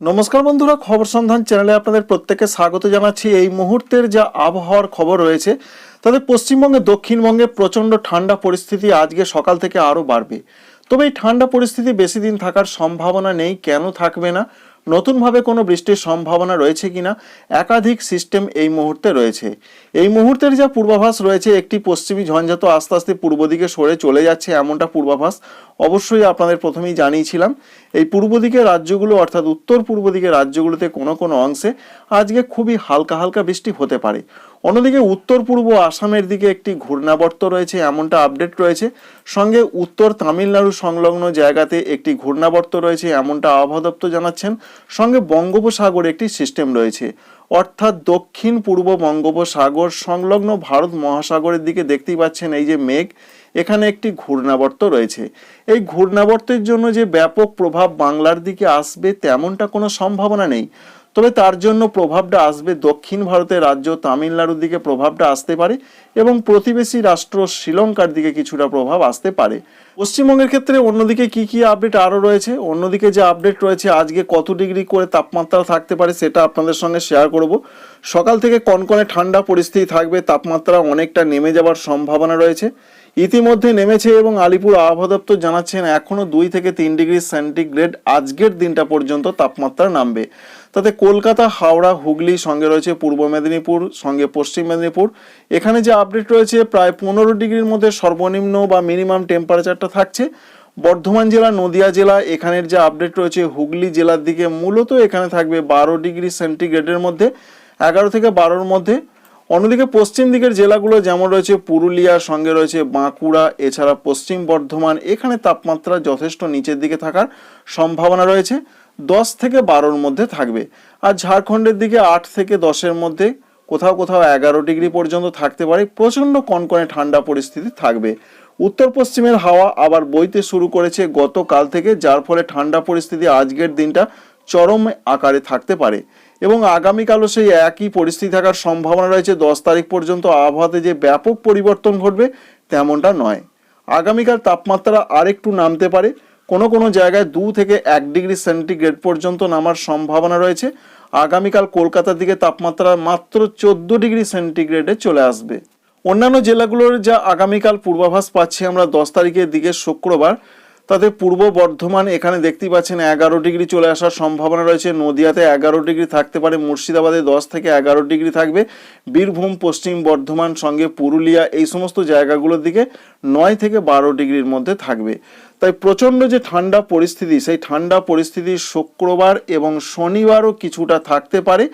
নমস্কার বন্ধুরা, খবর সন্ধান চ্যানেলে আপনাদের প্রত্যেককে স্বাগত জানাচ্ছি। এই মুহূর্তের যা আবহাওয়ার খবর রয়েছে তাদের পশ্চিমবঙ্গে, দক্ষিণবঙ্গে প্রচণ্ড ঠান্ডা পরিস্থিতি আজকে সকাল থেকে আরও বাড়বে। তবে এই ঠান্ডা পরিস্থিতি বেশি দিন থাকার সম্ভাবনা নেই, কেন থাকবে না? নতুনভাবে কোনো বৃষ্টির সম্ভাবনা রয়েছে কিনা? একাধিক সিস্টেম এই মুহূর্তে রয়েছে। এই মুহূর্তের যা পূর্বাভাস রয়েছে, একটি পশ্চিমী ঝঞ্ঝাত আস্তে আস্তে পূর্ব দিকে সরে চলে যাচ্ছে এমনটা পূর্বাভাস অবশ্যই আপনাদের প্রথমেই জানিয়েছিলাম। এই পূর্ব দিকে রাজ্যগুলো অর্থাৎ উত্তর পূর্ব দিকে রাজ্যগুলোতে কোনো কোনো অংশে আজকে খুবই হালকা হালকা বৃষ্টি হতে পারে। অন্যদিকে উত্তর পূর্ব আসামের দিকে একটি ঘূর্ণাবর্ত রয়েছে, এমনটা আপডেট রয়েছে। সঙ্গে উত্তর তামিলনাড়ু সংলগ্ন জায়গাতে একটি ঘূর্ণাবর্ত রয়েছে, এমনটা আবহাওয়া দপ্তর জানাচ্ছেন। সঙ্গে বঙ্গোপসাগরে একটি সিস্টেম রয়েছে। অর্থাৎ দক্ষিণ পূর্ব বঙ্গোপসাগর সংলগ্ন ভারত মহাসাগরের দিকে দেখতেই পাচ্ছেন এই যে মেঘ, এখানে একটি ঘূর্ণাবর্ত রয়েছে। এই ঘূর্ণাবর্তের জন্য যে ব্যাপক প্রভাব বাংলার দিকে আসবে, তেমনটা কোনো সম্ভাবনা নেই। তবে তার জন্য প্রভাবটা আসবে দক্ষিণ ভারতের রাজ্য তামিলনাড়ুর দিকে প্রভাবটা আসতে পারে এবং প্রতিবেশী রাষ্ট্র শ্রীলঙ্কার দিকে কিছুটা প্রভাব আসতে পারে। পশ্চিমবঙ্গের ক্ষেত্রে অন্যদিকে কি কি আপডেট আরও রয়েছে? অন্যদিকে যে আপডেট রয়েছে, আজকে কত ডিগ্রি করে তাপমাত্রা থাকতে পারে সেটা আপনাদের সঙ্গে শেয়ার করব। সকাল থেকে কনকনে ঠান্ডা পরিস্থিতি থাকবে, তাপমাত্রা অনেকটা নেমে যাওয়ার সম্ভাবনা রয়েছে। ইতিমধ্যে নেমেছে এবং আলিপুর আবহাওয়া দপ্তর জানাচ্ছেন এখনও দুই থেকে তিন ডিগ্রি সেন্টিগ্রেড আজকের দিনটা পর্যন্ত তাপমাত্রা নামবে। তাতে কলকাতা, হাওড়া, হুগলি সঙ্গে রয়েছে পূর্ব মেদিনীপুর, সঙ্গে পশ্চিম মেদিনীপুর। এখানে যে আপডেট রয়েছে, প্রায় পনেরো ডিগ্রির মধ্যে সর্বনিম্ন বা মিনিমাম টেম্পারেচারটা থাকছে। বর্ধমান জেলা, নদিয়া জেলা, এখানের যে আপডেট রয়েছে, হুগলি জেলার দিকে মূলত এখানে থাকবে বারো ডিগ্রি সেন্টিগ্রেডের মধ্যে, এগারো থেকে বারোর মধ্যে। অন্যদিকে পশ্চিম দিকের জেলাগুলো যেমন রয়েছে পুরুলিয়া, সঙ্গে রয়েছে বাঁকুড়া, এছাড়া পশ্চিম বর্ধমান, এখানে তাপমাত্রা যথেষ্ট নিচের দিকে থাকার সম্ভাবনা রয়েছে। দশ থেকে বারোর মধ্যে থাকবে। আর ঝাড়খণ্ডের দিকে আট থেকে দশের মধ্যে কোথাও কোথাও এগারো ডিগ্রি পর্যন্ত থাকতে পারে। প্রচণ্ড কনকনে ঠান্ডা পরিস্থিতি থাকবে। উত্তর পশ্চিমের হাওয়া আবার বইতে শুরু করেছে গতকাল থেকে, যার ফলে ঠান্ডা পরিস্থিতি আজকের দিনটা চরম আকারে থাকতে পারে। এবং আগামীকালও সেই একই পরিস্থিতি থাকার সম্ভাবনা রয়েছে। দশ তারিখ পর্যন্ত আবহাওয়াতে যে ব্যাপক পরিবর্তন ঘটবে তেমনটা নয়। আগামীকাল তাপমাত্রা আরেকটু নামতে পারে। কোনো কোনো জায়গায় দু থেকে এক ডিগ্রি সেন্টিগ্রেড পর্যন্ত নামার সম্ভাবনা রয়েছে। আগামীকাল কলকাতার দিকে তাপমাত্রা মাত্র চোদ্দ ডিগ্রি সেন্টিগ্রেডে চলে আসবে। অন্যান্য জেলাগুলোর যা আগামীকাল পূর্বাভাস পাচ্ছি আমরা দশ তারিখের দিকে শুক্রবার। তাতে পূর্ব বর্ধমান এখানে দেখতেই পাচ্ছেন এগারো ডিগ্রি চলে আসার সম্ভাবনা রয়েছে। নদিয়াতে এগারো ডিগ্রি থাকতে পারে, মুর্শিদাবাদে দশ থেকে এগারো ডিগ্রি থাকবে। বীরভূম, পশ্চিম বর্ধমান, সঙ্গে পুরুলিয়া এই সমস্ত জায়গাগুলোর দিকে নয় থেকে বারো ডিগ্রির মধ্যে থাকবে। তাই প্রচণ্ড যে ঠান্ডা পরিস্থিতি, সেই ঠান্ডা পরিস্থিতি শুক্রবার এবং শনিবারও কিছুটা থাকতে পারে।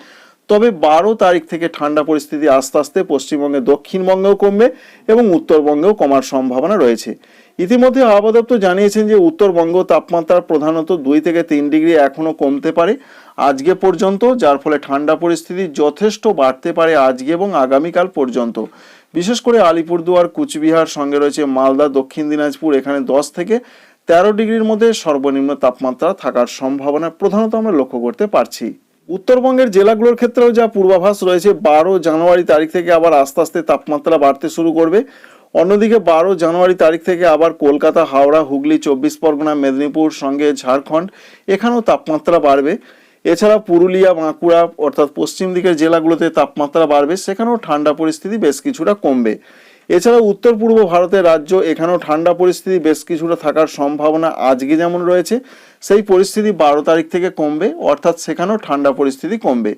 তবে বারো তারিখ থেকে ঠান্ডা পরিস্থিতি আস্তে আস্তে পশ্চিমবঙ্গে, দক্ষিণবঙ্গেও কমবে এবং উত্তরবঙ্গেও কমার সম্ভাবনা রয়েছে। ইতিমধ্যে আবহাওয়া দপ্তর জানিয়েছেন যে উত্তরবঙ্গ তাপমাত্রা প্রধানত দুই থেকে তিন ডিগ্রি এখনও কমতে পারে আজকে পর্যন্ত, যার ফলে ঠান্ডা পরিস্থিতি যথেষ্ট বাড়তে পারে আজকে এবং আগামীকাল পর্যন্ত। বিশেষ করে আলিপুরদুয়ার, কুচবিহার, সঙ্গে রয়েছে মালদা, দক্ষিণ দিনাজপুর, এখানে দশ থেকে তেরো ডিগ্রির মধ্যে সর্বনিম্ন তাপমাত্রা থাকার সম্ভাবনা প্রধানত আমরা লক্ষ্য করতে পারছি। উত্তরবঙ্গের জেলাগুলোর ক্ষেত্রেও যা পূর্বাভাস রয়েছে, বারো জানুয়ারি তারিখ থেকে আবার আস্তে আস্তে তাপমাত্রা বাড়তে শুরু করবে। অন্যদিকে বারো জানুয়ারি তারিখ থেকে আবার কলকাতা, হাওড়া, হুগলি, চব্বিশ পরগনা, মেদিনীপুর, সঙ্গে ঝাড়খণ্ড, এখানেও তাপমাত্রা বাড়বে। এছাড়া পুরুলিয়া, বাঁকুড়া অর্থাৎ পশ্চিম দিকের জেলাগুলোতে তাপমাত্রা বাড়বে। সেখানেও ঠান্ডা পরিস্থিতি বেশ কিছুটা কমবে। এছাড়া উত্তর পূর্ব ভারতের রাজ্য, এখানেও ঠান্ডা পরিস্থিতি বেশ কিছুটা থাকার সম্ভাবনা আজকে যেমন রয়েছে, সেই পরিস্থিতি বারো তারিখ থেকে কমবে, অর্থাৎ সেখানেও ঠান্ডা পরিস্থিতি কমবে।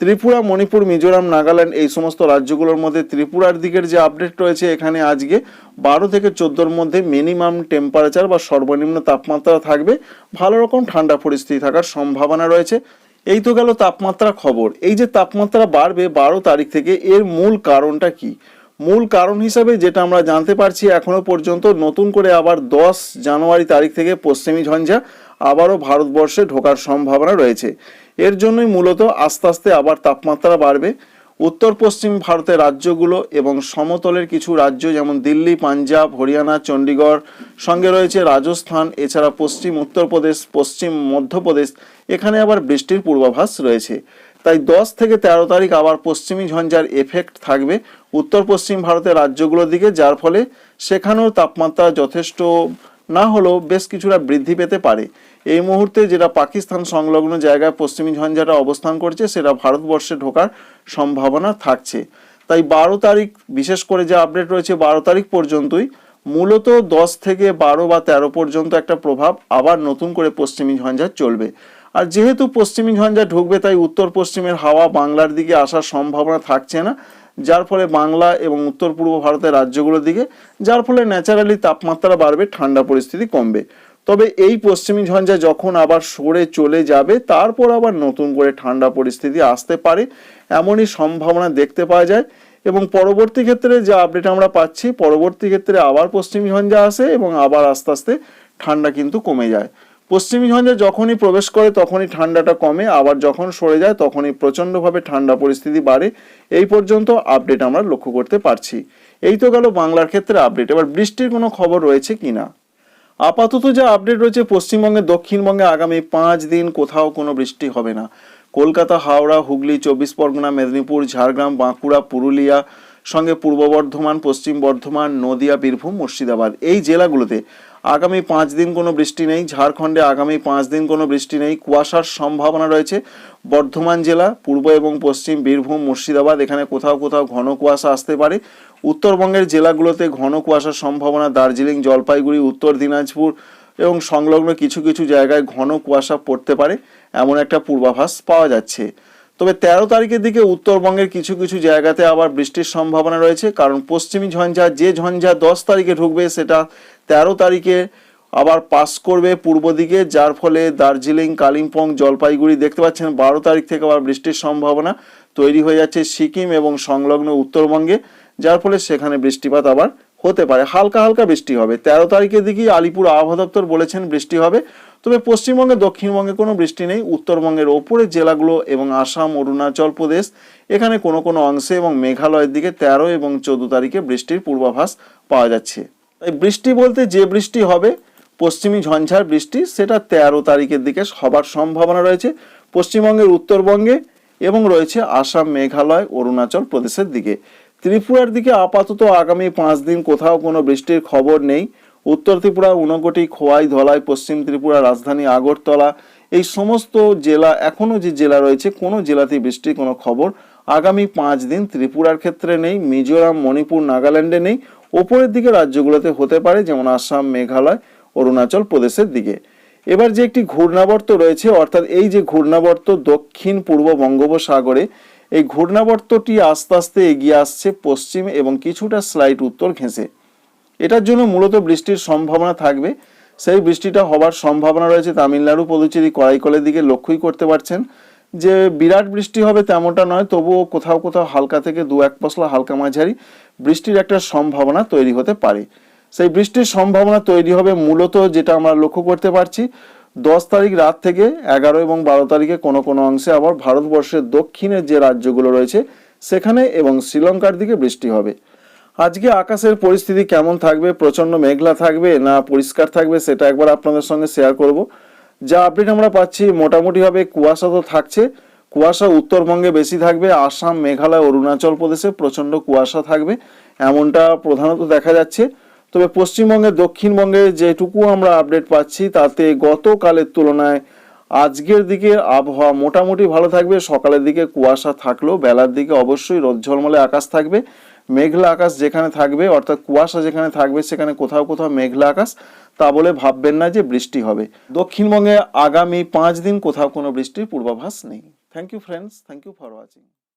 ত্রিপুরা, মণিপুর, মিজোরাম, নাগাল্যান্ড এই সমস্ত রাজ্যগুলোর মধ্যে ত্রিপুরার দিকের যে আপডেট রয়েছে, এখানে আজকে বারো থেকে চোদ্দোর মধ্যে মিনিমাম টেম্পারেচার বা সর্বনিম্ন তাপমাত্রা থাকবে। ভালো রকম ঠান্ডা পরিস্থিতি থাকার সম্ভাবনা রয়েছে। এই তো গেল তাপমাত্রা খবর। এই যে তাপমাত্রা বাড়বে বারো তারিখ থেকে, এর মূল কারণটা কি? মূল কারণ হিসাবে যেটা আমরা জানতে পারছি এখনও পর্যন্ত, নতুন করে আবার দশ জানুয়ারি তারিখ থেকে পশ্চিমী ঝঞ্ঝা আবারও ভারতবর্ষে ঢোকার সম্ভাবনা রয়েছে। এর জন্যই মূলত আস্তে আস্তে আবার তাপমাত্রা বাড়বে। উত্তর পশ্চিম ভারতের রাজ্যগুলো এবং সমতলের কিছু রাজ্য যেমন দিল্লি, পাঞ্জাব, হরিয়ানা, চণ্ডীগড়, সঙ্গে রয়েছে রাজস্থান, এছাড়া পশ্চিম উত্তরপ্রদেশ, পশ্চিম মধ্যপ্রদেশ, এখানে আবার বৃষ্টির পূর্বাভাস রয়েছে। তাই দশ থেকে তেরো তারিখ আবার পশ্চিমী ঝঞ্ঝার এফেক্ট থাকবে। উত্তর পশ্চিম ভারতের রাজ্যগুলোর দিকে, যার ফলে সেখানেও তাপমাত্রা যথেষ্ট না হলেও বেশ কিছুটা বৃদ্ধি পেতে পারে। এই মুহূর্তে যেটা পাকিস্তান সংলগ্ন জায়গায় পশ্চিমী ঝঞ্ঝাটা অবস্থান করছে, সেটা ভারতবর্ষে ঢোকার সম্ভাবনা থাকছে। তাই বারো তারিখ, বিশেষ করে যে আপডেট রয়েছে, বারো তারিখ পর্যন্তই মূলত দশ থেকে বারো বা তেরো পর্যন্ত একটা প্রভাব আবার নতুন করে পশ্চিমী ঝঞ্ঝা চলবে। আর যেহেতু পশ্চিমী ঝঞ্ঝা ঢুকবে, তাই উত্তর পশ্চিমের হাওয়া বাংলার দিকে আসার সম্ভাবনা থাকছে না, যার ফলে বাংলা এবং উত্তর পূর্ব ভারতের রাজ্যগুলোর দিকে, যার ফলে ন্যাচারালি তাপমাত্রা বাড়বে, ঠান্ডা পরিস্থিতি কমবে। তবে এই পশ্চিমী ঝঞ্ঝা যখন আবার সরে চলে যাবে, তারপর আবার নতুন করে ঠান্ডা পরিস্থিতি আসতে পারে, এমনই সম্ভাবনা দেখতে পাওয়া যায়। এবং পরবর্তী ক্ষেত্রে যে আপডেট আমরা পাচ্ছি, পরবর্তী ক্ষেত্রে আবার পশ্চিমী ঝঞ্ঝা আসে এবং আবার আস্তে আস্তে ঠান্ডা কিন্তু কমে যায়। পশ্চিমী ঝঞ্ঝা যখনই প্রবেশ করে তখনই ঠান্ডাটা কমে, আবার যখন সরে যায় তখনই প্রচণ্ডভাবে ঠান্ডা পরিস্থিতি বাড়ে। এই পর্যন্ত আপডেট আমরা লক্ষ্য করতে পারছি। এই তো গেল বাংলার ক্ষেত্রে আপডেট এবার বৃষ্টির কোনো খবর রয়েছে কিনা? আপাতত যে আপডেট রয়েছে, পশ্চিমবঙ্গে, দক্ষিণবঙ্গে আগামী পাঁচ দিন কোথাও কোনো বৃষ্টি হবে না। কলকাতা, হাওড়া, হুগলি, চব্বিশ পরগনা, মেদিনীপুর, ঝাড়গ্রাম, বাঁকুড়া, পুরুলিয়া, সঙ্গে পূর্ব বর্ধমান, পশ্চিম বর্ধমান, নদিয়া, বীরভূম, মুর্শিদাবাদ। এই জেলাগুলোতে আগামী পাঁচ দিন কোনো বৃষ্টি নেই। ঝাড়খণ্ডে আগামী পাঁচ দিন কোনো বৃষ্টি নেই। কুয়াশার সম্ভাবনা রয়েছে। বর্ধমান জেলা, পূর্ব এবং পশ্চিম বীরভূম, মুর্শিদাবাদ, এখানে কোথাও কোথাও ঘন কুয়াশা আসতে পারে। উত্তরবঙ্গের জেলাগুলোতে ঘন কুয়াশার সম্ভাবনা দার্জিলিং, জলপাইগুড়ি, উত্তর দিনাজপুর এবং সংলগ্ন কিছু কিছু জায়গায় ঘন কুয়াশা পড়তে পারে। এমন একটা পূর্বাভাস পাওয়া যাচ্ছে। তবে তেরো তারিখের দিকে উত্তরবঙ্গের কিছু কিছু জায়গাতে আবার বৃষ্টির সম্ভাবনা রয়েছে, কারণ পশ্চিমী ঝঞ্ঝা, যে ঝঞ্ঝা দশ তারিখে ঢুকবে সেটা তেরো তারিখে আবার পাস করবে পূর্ব দিকে, যার ফলে দার্জিলিং, কালিম্পং, জলপাইগুড়ি দেখতে পাচ্ছেন বারো তারিখ থেকে আবার বৃষ্টির সম্ভাবনা তৈরি হয়ে যাচ্ছে সিকিম এবং সংলগ্ন উত্তরবঙ্গে, যার ফলে সেখানে বৃষ্টিপাত আবার হতে পারে। হালকা হালকা বৃষ্টি হবে। তেরো তারিখের দিকেই আলিপুর আবহাওয়া দপ্তর বলেছেন বৃষ্টি হবে। তবে পশ্চিমবঙ্গে, দক্ষিণবঙ্গে কোনো বৃষ্টি নেই। উত্তরবঙ্গের ওপরে জেলাগুলো এবং আসাম, অরুণাচল প্রদেশ, এখানে কোনো কোনো অংশে এবং মেঘালয়ের দিকে তেরো এবং চোদ্দ তারিখে বৃষ্টির পূর্বাভাস পাওয়া যাচ্ছে। তাই বৃষ্টি বলতে যে বৃষ্টি হবে, পশ্চিমী ঝঞ্ঝার বৃষ্টি, সেটা তেরো তারিখের দিকে হবার সম্ভাবনা রয়েছে পশ্চিমবঙ্গের উত্তরবঙ্গে এবং রয়েছে আসাম, মেঘালয়, অরুণাচল প্রদেশের দিকে। ত্রিপুরার দিকে আপাতত আগামী পাঁচ দিন কোথাও কোনো বৃষ্টির খবর নেই। উত্তর ত্রিপুরা ঊনকোটি খোয়াই, ধলাই, পশ্চিম ত্রিপুরা, রাজধানী আগরতলা, এই সমস্ত জেলা এখনও যে জেলা রয়েছে, কোনো জেলাতেই বৃষ্টির কোনো খবর আগামী পাঁচ দিন ত্রিপুরার ক্ষেত্রে নেই, মিজোরাম, মণিপুর, নাগাল্যান্ডে নেই। ওপরের দিকে রাজ্যগুলোতে হতে পারে, যেমন আসাম, মেঘালয়, অরুণাচল প্রদেশের দিকে। এবার যে একটি ঘূর্ণাবর্ত রয়েছে, অর্থাৎ এই যে ঘূর্ণাবর্ত দক্ষিণ পূর্ব বঙ্গোপসাগরে, এই ঘূর্ণাবর্তটি আস্তে আস্তে এগিয়ে আসছে পশ্চিম এবং কিছুটা স্লাইট উত্তর ঘেঁষে। এটার জন্য মূলত বৃষ্টির সম্ভাবনা থাকবে। সেই বৃষ্টিটা হবার সম্ভাবনা রয়েছে তামিলনাড়ু, পদুচেরি, করাইকলের দিকে লক্ষ্যই করতে পারছেন। যে বিরাট বৃষ্টি হবে তেমনটা নয়, তবুও কোথাও কোথাও হালকা থেকে দু এক পশলা হালকা মাঝারি বৃষ্টির একটা সম্ভাবনা তৈরি হতে পারে। সেই বৃষ্টির সম্ভাবনা তৈরি হবে মূলত যেটা আমরা লক্ষ্য করতে পারছি, দশ তারিখ রাত থেকে এগারো এবং বারো তারিখে কোনো কোনো অংশে আবার ভারতবর্ষের দক্ষিণের যে রাজ্যগুলো রয়েছে, সেখানে এবং শ্রীলঙ্কার দিকে বৃষ্টি হবে। আজকে আকাশের পরিস্থিতি কেমন থাকবে? প্রচণ্ড মেঘলা থাকবে না পরিষ্কার থাকবে সেটা একবার আপনাদের সঙ্গে শেয়ার করব। যা আপডেট আমরা পাচ্ছি মোটামুটিভাবে কুয়াশা তো থাকছে। কুয়াশা উত্তরবঙ্গে বেশি থাকবে, আসাম, মেঘালয়, অরুণাচল প্রদেশে প্রচণ্ড কুয়াশা থাকবে, এমনটা প্রধানত দেখা যাচ্ছে। তবে পশ্চিমবঙ্গে দক্ষিণবঙ্গে যেটুকু আমরা আপডেট পাচ্ছি, তাতে গতকালের তুলনায় আজকের দিকে আবহাওয়া মোটামুটি ভালো থাকবে। সকালের দিকে কুয়াশা থাকলেও বেলার দিকে অবশ্যই রোদ ঝলমলে আকাশ থাকবে। মেঘলা আকাশ যেখানে থাকবে, অর্থাৎ কুয়াশা যেখানে থাকবে, সেখানে কোথাও কোথাও মেঘলা আকাশ, তা বলে ভাববেন না যে বৃষ্টি হবে। দক্ষিণবঙ্গে আগামী পাঁচ দিন কোথাও কোনো বৃষ্টির পূর্বাভাস নেই। Thank you friends thank you for watching